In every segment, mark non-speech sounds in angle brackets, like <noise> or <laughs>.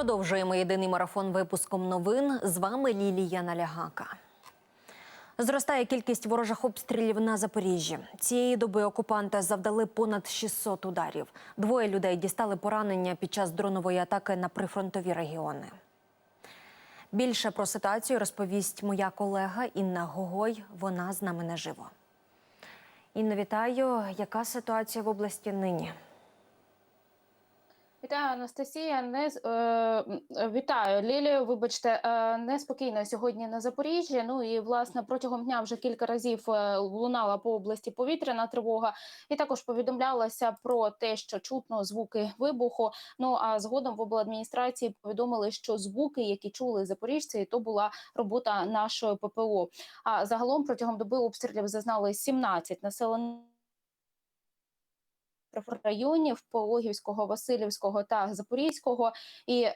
Продовжуємо єдиний марафон випуском новин. З вами Лілія Налягака. Зростає кількість ворожих обстрілів на Запоріжжі. Цієї доби окупанти завдали понад 600 ударів. Двоє людей дістали поранення під час дронової атаки на прифронтові регіони. Більше про ситуацію розповість моя колега Інна Гогой. Вона з нами наживо. Інно, вітаю. Яка ситуація в області нині? Вітаю, Анастасія. Не е, вітаю Лілію. Вибачте, е, неспокійно сьогодні на Запоріжжі. Ну і власне протягом дня вже кілька разів е, лунала по області повітряна тривога, і також повідомлялося про те, що чутно звуки вибуху. Ну а згодом в обладміністрації повідомили, що звуки, які чули запоріжці, то була робота нашої ППО. А загалом протягом доби обстрілів зазнали 17 населених районів Пологівського, Васильівського та Запорізького. І е,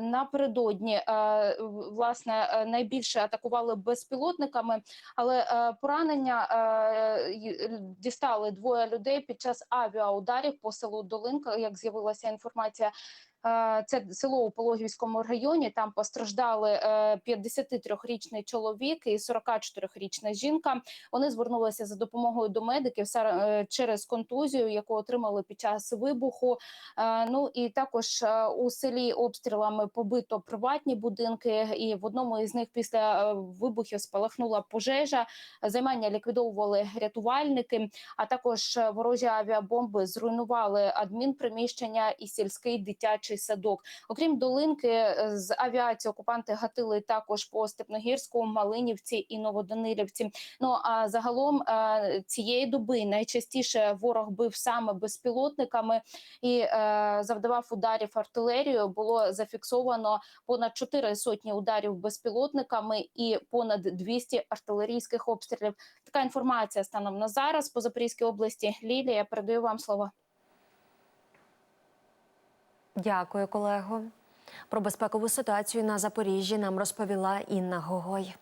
напередодні е, власне е, найбільше атакували безпілотниками, але е, поранення е, дістали двоє людей під час авіаударів по селу Долинка. Як з'явилася інформація. Е, Це село у Пологівському районі. Там постраждали е, 53-річний чоловік і 44-річна жінка. Вони звернулися за допомогою до медиків е, через контузію, яку отримали під час вибуху. Е, Ну і також е, у селі обстрілами побито приватні будинки, і в одному із них після е, вибухів спалахнула пожежа. Займання ліквідовували рятувальники. А також е, ворожі авіабомби зруйнували адмінприміщення і сільський дитячий садок. Окрім долинки, е, з авіації окупанти гатили також по Степногірську, Малинівці і Новоданилівці. Ну а загалом е, цієї доби найчастіше ворог бив саме безпілотниками і е, завдавав ударів артилерією. Було зафіксовано понад 4 сотні ударів безпілотниками і понад 200 артилерійських обстрілів. Така інформація станом на зараз по Запорізькій області. Лілія, передаю вам слово. Дякую, колего. Про безпекову ситуацію на Запоріжжі нам розповіла Інна Гогой.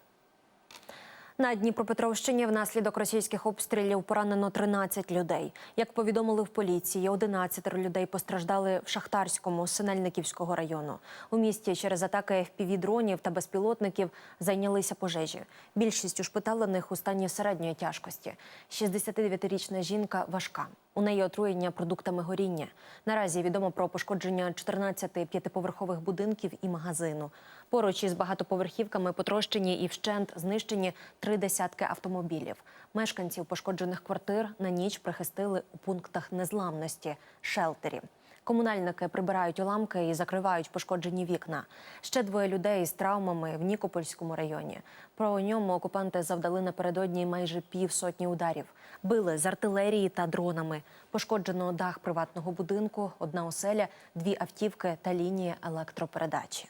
На Дніпропетровщині внаслідок російських обстрілів поранено 13 людей. Як повідомили в поліції, 11 людей постраждали в Шахтарському Синельниківського району. У місті через атаки FPV-дронів та безпілотників зайнялися пожежі. Більшість ушпиталених у стані середньої тяжкості. 69-річна жінка важка. У неї отруєння продуктами горіння. Наразі відомо про пошкодження 14 п'ятиповерхових будинків і магазину. Поруч із багатоповерхівками потрощені і вщент знищені три десятки автомобілів. Мешканців пошкоджених квартир на ніч прихистили у пунктах незламності шелтері. Комунальники прибирають уламки і закривають пошкоджені вікна. Ще двоє людей з травмами в Нікопольському районі. Про ньому окупанти завдали напередодні майже півсотні ударів. Били з артилерії та дронами. Пошкоджено дах приватного будинку, одна оселя, дві автівки та лінії електропередачі.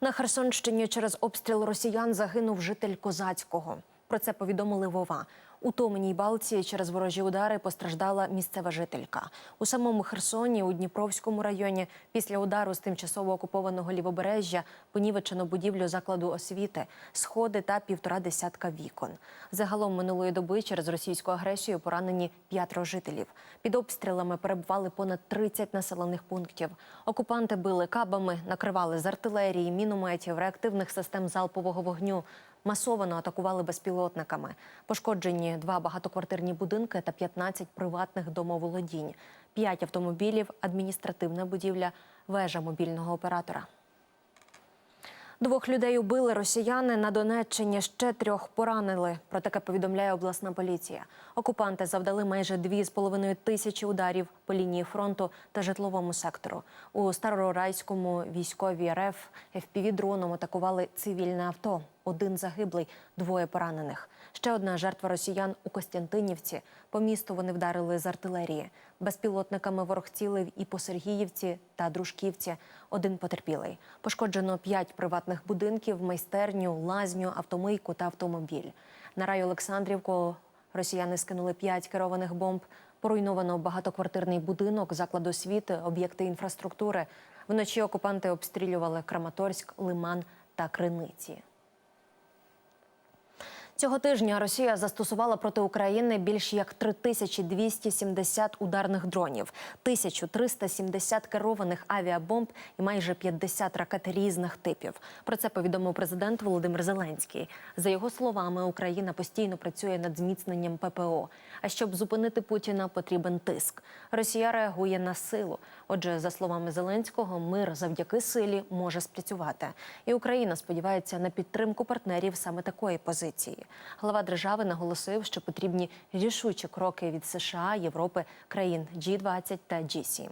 На Херсонщині через обстріл росіян загинув житель Козацького. Про це повідомили Вова. У Томеній Балці через ворожі удари постраждала місцева жителька. У самому Херсоні, у Дніпровському районі, після удару з тимчасово окупованого лівобережжя понівечено будівлю закладу освіти, сходи та півтора десятка вікон. Загалом минулої доби через російську агресію поранені п'ятеро жителів. Під обстрілами перебували понад 30 населених пунктів. Окупанти били кабами, накривали з артилерії, мінометів, реактивних систем залпового вогню. Масовано атакували безпілотниками. Пошкоджені два багатоквартирні будинки та 15 приватних домоволодінь, 5 автомобілів, адміністративна будівля, вежа мобільного оператора. Двох людей убили росіяни на Донеччині. Ще трьох поранили. Про таке повідомляє обласна поліція. Окупанти завдали майже 2,5 тисячі ударів по лінії фронту та житловому сектору. У Старорайському військовій РФ ФПВ-дроном атакували цивільне авто. Один загиблий, двоє поранених. Ще одна жертва росіян у Костянтинівці. По місту вони вдарили з артилерії. Безпілотниками ворог цілив і по Сергіївці та Дружківці. Один потерпілий. Пошкоджено п'ять приватних будинків, майстерню, лазню, автомийку та автомобіль. На рай Олександрівку росіяни скинули п'ять керованих бомб. Поруйновано багатоквартирний будинок, заклад освіти, об'єкти інфраструктури. Вночі окупанти обстрілювали Краматорськ, Лиман та Криниці. Цього тижня Росія застосувала проти України більш як 3270 ударних дронів, 1370 керованих авіабомб і майже 50 ракет різних типів. Про це повідомив президент Володимир Зеленський. За його словами, Україна постійно працює над зміцненням ППО. А щоб зупинити Путіна, потрібен тиск. Росія реагує на силу. Отже, за словами Зеленського, мир завдяки силі може спрацювати. І Україна сподівається на підтримку партнерів саме такої позиції. Глава держави наголосив, що потрібні рішучі кроки від США, Європи, країн G20 та G7.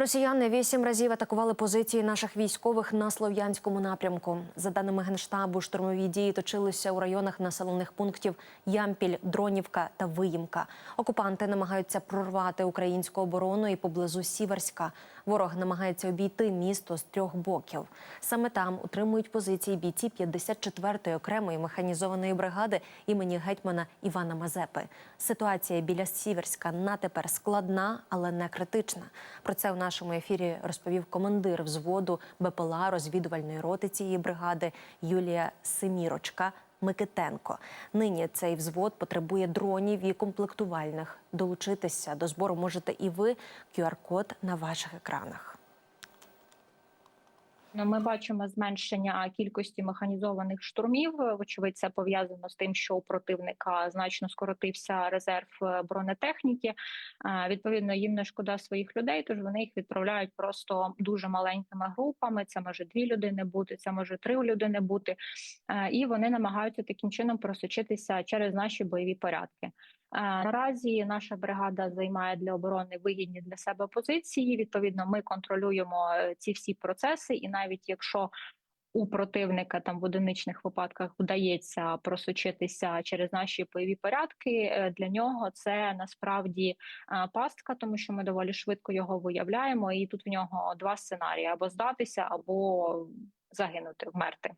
Росіяни вісім разів атакували позиції наших військових на слов'янському напрямку. За даними генштабу, штурмові дії точилися у районах населених пунктів Ямпіль, Дронівка та Виїмка. Окупанти намагаються прорвати українську оборону і поблизу Сіверська. Ворог намагається обійти місто з трьох боків. Саме там утримують позиції бійці 54-ї окремої механізованої бригади імені гетьмана Івана Мазепи. Ситуація біля Сіверська на тепер складна, але не критична. Про це у нашому ефірі розповів командир взводу БПЛА розвідувальної роти цієї бригади Юлія Семірочка. Микитенко нині цей взвод потребує дронів і комплектувальних. Долучитися до збору можете і ви. QR-код на ваших екранах. Ну, Ми бачимо зменшення кількості механізованих штурмів. Вочевидь, це пов'язано з тим, що у противника значно скоротився резерв е, бронетехніки. Е, Відповідно, їм не шкода своїх людей, тож вони їх відправляють просто дуже маленькими групами. Це може дві людини бути, це може три людини бути, Е, і вони намагаються таким чином просочитися через наші бойові порядки. Е, Наразі наша бригада займає для оборони вигідні для себе позиції. Відповідно, ми контролюємо е, ці всі процеси, і навіть якщо у противника там в одиничних випадках вдається просочитися через наші бойові порядки, е, для нього це насправді пастка, тому що ми доволі швидко його виявляємо. І тут в нього два сценарії: або здатися, або загинути, вмерти.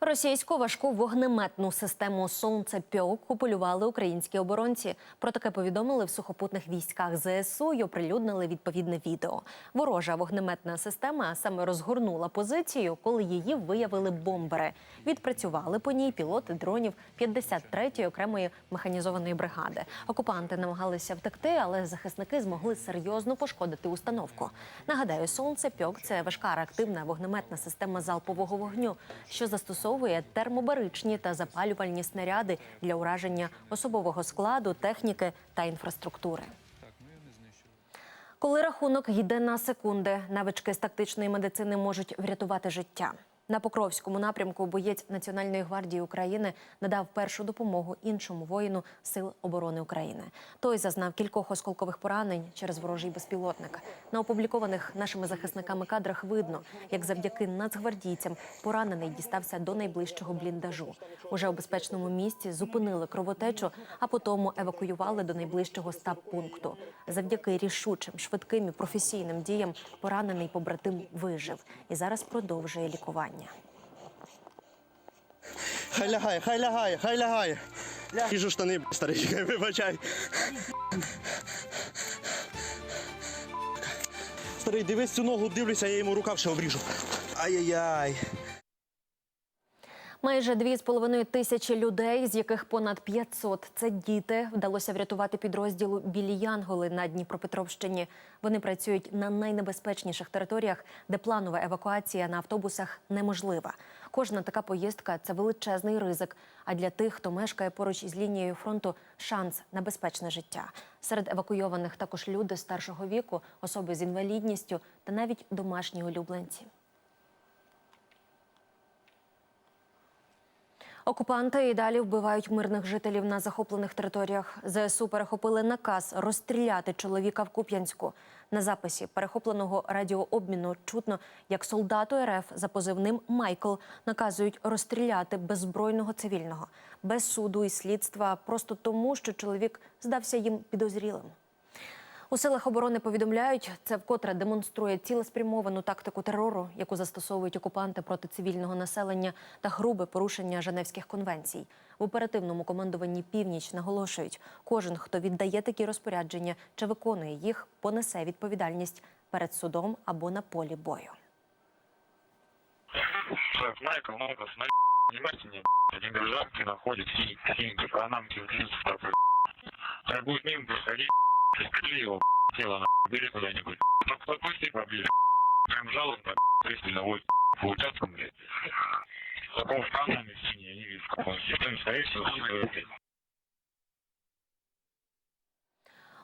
Російську важку вогнеметну систему «Сонце Пьок» купулювали українські оборонці. Про таке повідомили в сухопутних військах ЗСУ і оприлюднили відповідне відео. Ворожа вогнеметна система саме розгорнула позицію, коли її виявили бомбери. Відпрацювали по ній пілоти дронів 53-ї окремої механізованої бригади. Окупанти намагалися втекти, але захисники змогли серйозно пошкодити установку. Нагадаю, сонце Пьок це важка реактивна вогнеметна система залпового вогню, що застосовує термобаричні та запалювальні снаряди для ураження особового складу, техніки та інфраструктури. Коли рахунок йде на секунди, навички з тактичної медицини можуть врятувати життя. На Покровському напрямку боєць Національної гвардії України надав першу допомогу іншому воїну Сил оборони України. Той зазнав кількох осколкових поранень через ворожий безпілотник. На опублікованих нашими захисниками кадрах видно, як завдяки нацгвардійцям поранений дістався до найближчого бліндажу. Уже у безпечному місці зупинили кровотечу, а потім евакуювали до найближчого стаб-пункту. Завдяки рішучим, швидким і професійним діям поранений побратим вижив і зараз продовжує лікування. Хай лягає, хай лягає, хай лягає. Їжу штани, старий, <laughs> вибачай. Старий, дивись цю ногу, дивлюся, я йому рукав ще обріжу. Ай-яй-яй. Майже дві з половиною тисячі людей, з яких понад 500 – це діти, вдалося врятувати підрозділу Білі Янголи на Дніпропетровщині. Вони працюють на найнебезпечніших територіях, де планова евакуація на автобусах неможлива. Кожна така поїздка це величезний ризик. А для тих, хто мешкає поруч із лінією фронту, шанс на безпечне життя. Серед евакуйованих також люди старшого віку, особи з інвалідністю та навіть домашні улюбленці. Окупанти і далі вбивають мирних жителів на захоплених територіях. ЗСУ перехопили наказ розстріляти чоловіка в Куп'янську. На записі перехопленого радіообміну чутно, як солдату РФ за позивним Майкл наказують розстріляти беззбройного цивільного без суду і слідства, просто тому, що чоловік здався їм підозрілим. У силах оборони повідомляють, це вкотре демонструє цілеспрямовану тактику терору, яку застосовують окупанти проти цивільного населення та грубе порушення Женевських конвенцій. В оперативному командуванні північ наголошують, кожен, хто віддає такі розпорядження чи виконує їх, понесе відповідальність перед судом або на полі бою. Один гражданки находит синий какие-нибудь панамки в джинсах такой. Я будет мимо проходить, пристрели его, тело на бери куда-нибудь. Ну, подпусти поближе. Прям жалобно, пристально вот, по участкам, блядь. Такого панаме синий, я не вижу, как он сидит, скорее всего,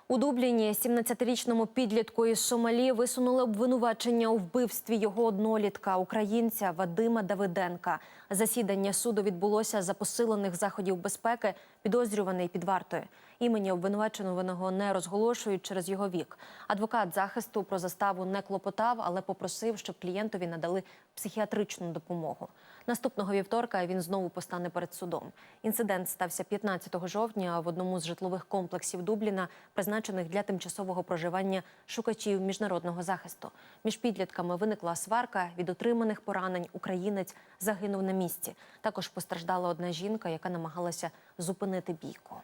У Дубліні 17-річному підлітку із Сомалі висунули обвинувачення у вбивстві його однолітка, українця Вадима Давиденка. Засідання суду відбулося за посилених заходів безпеки, підозрюваний під вартою. Імені обвинуваченого не розголошують через його вік. Адвокат захисту про заставу не клопотав, але попросив, щоб клієнтові надали психіатричну допомогу. Наступного вівторка він знову постане перед судом. Інцидент стався 15 жовтня в одному з житлових комплексів Дубліна, призначених для тимчасового проживання шукачів міжнародного захисту. Між підлітками виникла сварка. Від отриманих поранень українець загинув на місці. Також постраждала одна жінка, яка намагалася зупинити бійку.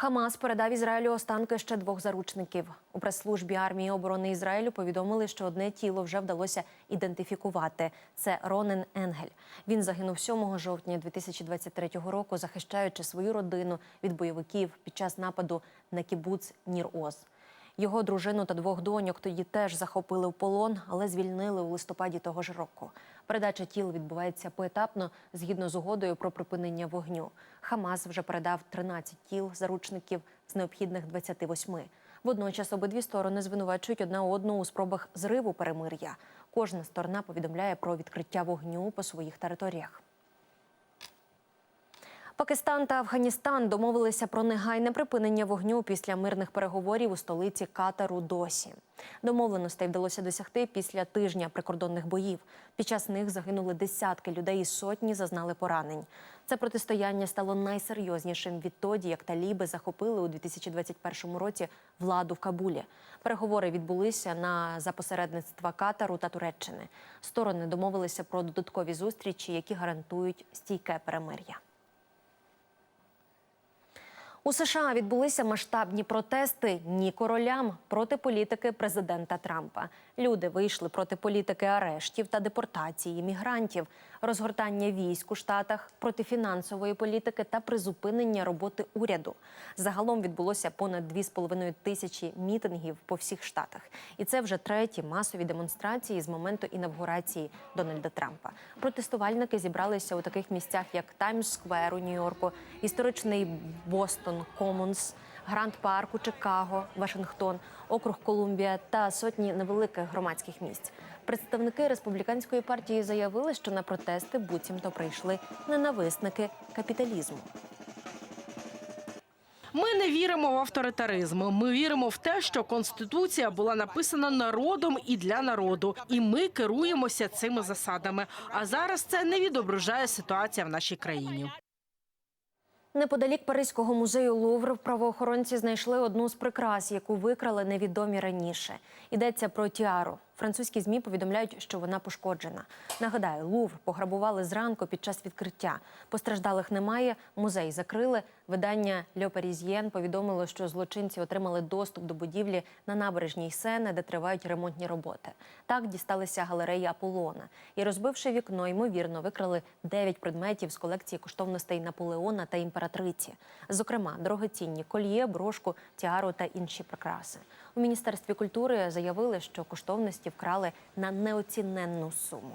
Хамас передав Ізраїлю останки ще двох заручників. У прес-службі армії оборони Ізраїлю повідомили, що одне тіло вже вдалося ідентифікувати. Це Ронен Енгель. Він загинув 7 жовтня 2023 року, захищаючи свою родину від бойовиків під час нападу на кібуц Нір-Оз. Його дружину та двох доньок тоді теж захопили в полон, але звільнили у листопаді того ж року. Передача тіл відбувається поетапно згідно з угодою про припинення вогню. Хамас вже передав 13 тіл заручників з необхідних 28. Водночас обидві сторони звинувачують одна одну у спробах зриву перемир'я. Кожна сторона повідомляє про відкриття вогню по своїх територіях. Пакистан та Афганістан домовилися про негайне припинення вогню після мирних переговорів у столиці Катару досі. Домовленостей вдалося досягти після тижня прикордонних боїв. Під час них загинули десятки людей і сотні зазнали поранень. Це протистояння стало найсерйознішим відтоді, як таліби захопили у 2021 році владу в Кабулі. Переговори відбулися на за посередництва Катару та Туреччини. Сторони домовилися про додаткові зустрічі, які гарантують стійке перемир'я. У США відбулися масштабні протести ні королям проти політики президента Трампа. Люди вийшли проти політики арештів та депортації мігрантів, розгортання військ у штатах, проти фінансової політики та призупинення роботи уряду. Загалом відбулося понад 2,5 тисячі мітингів по всіх штатах, і це вже треті масові демонстрації з моменту інавгурації Дональда Трампа. Протестувальники зібралися у таких місцях, як Таймс-сквер у Нью-Йорку, історичний Бостон Комонс, Гранд Парк у Чикаго, Вашингтон, округ Колумбія та сотні невеликих громадських місць. Представники республіканської партії заявили, що на протести буцімто прийшли ненависники капіталізму. Ми не віримо в авторитаризм. Ми віримо в те, що конституція була написана народом і для народу, і ми керуємося цими засадами. А зараз це не відображає ситуація в нашій країні. Неподалік Паризького музею Лувр правоохоронці знайшли одну з прикрас, яку викрали невідомі раніше. Йдеться про тіару. Французькі змі повідомляють, що вона пошкоджена. Нагадаю, Лувр пограбували зранку під час відкриття. Постраждалих немає. Музей закрили. Видання Льо Парізьєн повідомило, що злочинці отримали доступ до будівлі на набережній Сени, де тривають ремонтні роботи. Так дісталися галереї Аполлона. І розбивши вікно, ймовірно, викрали 9 предметів з колекції коштовностей Наполеона та імператриці. Зокрема, дорогоцінні кольє, брошку, тіару та інші прикраси. У міністерстві культури заявили, що коштовності вкрали на неоціненну суму.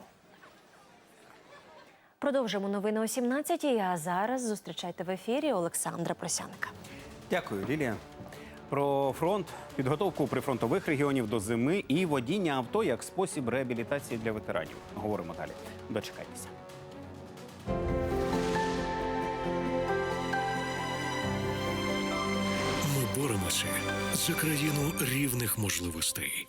Продовжимо новини о 17 А зараз зустрічайте в ефірі Олександра Просянка. Дякую, Лілія. Про фронт, підготовку прифронтових регіонів до зими і водіння авто як спосіб реабілітації для ветеранів. Говоримо далі. Дочекайтеся. Ми за країну рівних можливостей.